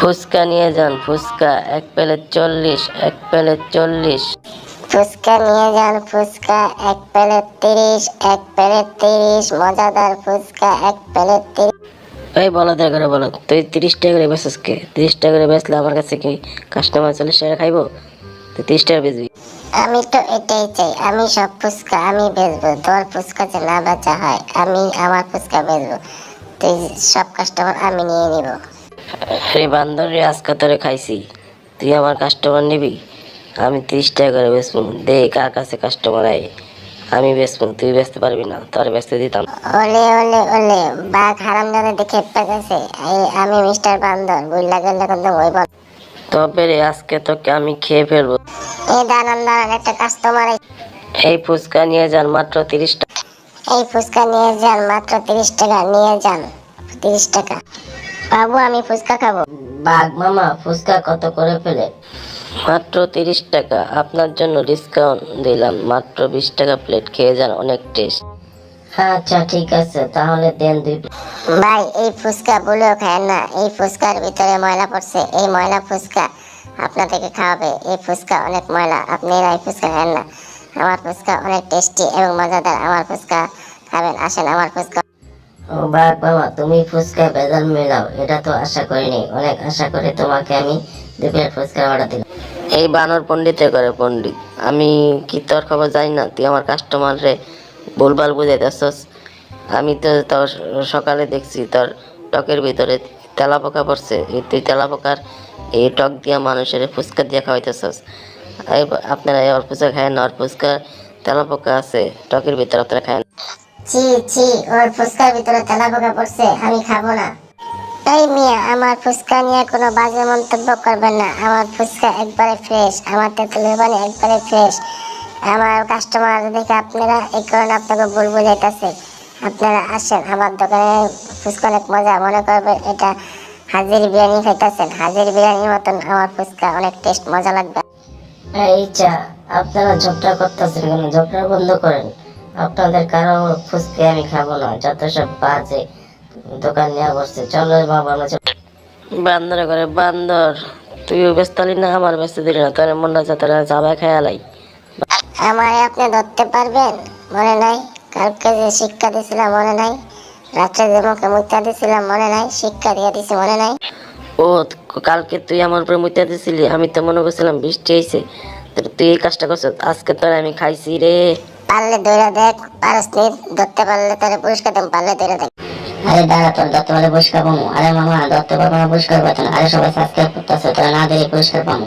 ফুচকা নিয়ে যান ফুচকা এক প্লেট চল্লিশ এক প্লেট চল্লিশ। ফুচকা নিয়ে যান ফুচকা এক প্লেট তিরিশ এক প্লেট তিরিশ মজাদার ফুচকা এক প্লেট তিরিশ। এই বলো দেখা করে বলো তুই তিরিশ টাকা করে বেচিস কে? তিরিশ টাকা করে বেচলে আমার কাছে কি কাস্টমার চল্লিশ টাকা খাইবো? তুই তিরিশ টাকা বেচবি। আমি তো এটাই চাই আমি সব ফুচকা আমি বেচবো তোর ফুচকা যে না বেচা হয় আমি আমার ফুচকা বেচবো। তুই সব কাস্টমার আমি নিয়ে নিব। রে বান্দর রে আজকে তোরে খাইছি। তুই আমার কাস্টমার নিবি? আমি তিরিশ টাকা করে বেচবো। দে কার কাছে কাস্টমার আয়। আমি বেচবো তুই বেচতে পারবি না। তোর বেচতে দিতাম। ওলে ওলে ওলে বাঘ হারামদাদা দেখে পেতেছে এই আমি মিস্টার বান্দর বুঝলা গেলে কিন্তু ওই বল তবে রে আজকে তোকে আমি খেয়ে ফেলব। এই দাঁড়ান দাঁড়ান একটা কাস্টমার এই ফুচকা নিয়ে যান মাত্র তিরিশ টাকা। এই ফুচকা নিয়ে যান মাত্র তিরিশ টাকা নিয়ে যান তিরিশ টাকা। বাবু আমি ফুচকা খাব। বাঘ মামা ফুচকা কত করে ফেলে মাত্র তিরিশ টাকা। আপনার জন্য ডিসকাউন্ট দিলাম। মাত্র বিশ টাকা প্লেট খেয়ে যান অনেক টেস্ট আচ্ছা ঠিক আছে। তাহলে দেন দুই ভাই এই ফুচকা বলেও খায় না। এই ফুচকার ভিতরে ময়লা পড়ছে। এই ময়লা ফুচকা আপনাদেরকে খাওয়াবে। এই ফুচকা অনেক ময়লা। আপনারা এই ফুচকা খান না। আমার ফুচকা অনেক টেস্টি এবং মজাদার। আমার ফুচকা খাবেন আসেন। আমার ফুচকা বাঘ মামা তুমি ফুচকা বেদাল মেলাও, এটা তো আশা করিনি। অনেক আশা করে তোমাকে আমি প্লেট ফুচকা অর্ডার দিলাম। এই বানর পণ্ডিতে করে পণ্ডিত। আমি কি তোর খবর জানি না? তুই আমার কাস্টমারে ভুলভাল বুঝাইতেছস। আমি তো তোর সকালে দেখছি, তোর টকের ভিতরে তেলা পোকা পড়ছে। এই তুই তেলা পোকার এই টক দিয়া মানুষের ফুচকা দিয়া খাওয়াইতেছস। এই আপনারা ওর ফুচকা খায় না ওর ফুচকা তেলা পোকা আছে, টকের ভিতরে আপনারা খায় ছি ছি ওর ফুচকার ভিতরে তেলা পোকা পড়ছে আমি খাব না। এই মিয়া আমার ফুচকা নিয়ে কোনো বাজে মন্তব্য করবেন না। আমার ফুচকা একবারে ফ্রেশ আমার তেঁতুলের পানি একবারে ফ্রেশ আমার কাস্টমার দেখে আপনারা এই কারণে আপনাকে ভুল বুঝাইতেছে। আপনারা আসেন আমার দোকানে ফুচকা অনেক মজা মনে করবেন এটা হাজির বিরিয়ানি খাইতেছেন। হাজির বিরিয়ানির মতন আমার ফুচকা অনেক টেস্ট মজা লাগবে। এই চা আপনারা ঝগড়া করতেছেন কেন? ঝগড়া বন্ধ করেন। আপনাদের কারও ফুসকে আমি খাব না যত সব বাজে দোকান নিয়ে বসছে। চলো বাবা আমরা বান্দর করে বান্দর। তুইও ব্যস্ত হলি না আমার ব্যস্ত দিলি না তোর মনে হচ্ছে তোরা যাবা খেয়ালাই আমায় আপনি ধরতে পারবেন? মনে নাই? কালকে যে শিক্ষা দিয়েছিলাম মনে নাই? রাত্রে যে মুখে মুখটা দিয়েছিলাম মনে নাই? শিক্ষা দিয়ে দিছি মনে নাই? ও কালকে তুই আমার উপরে মুইতা দিছিলি আমি তো মনে করছিলাম বৃষ্টি হয়েছে তুই এই কাজটা করছ আজকে তোর আমি খাইছি রে। পারলে দৌড়া দেখ, পারস নি, ধরতে পারলে তাহলে পুরস্কার দেন পারলে দৌড়া দেখ। আরে দাঁড়া তোর দত্ত বলে পুরস্কার পাবো। আরে মামা দত্ত না, পুরস্কার না। আরে সবাই সাবস্ক্রাইব করতেছে, তোরা না দিলে পুরস্কার পাবো।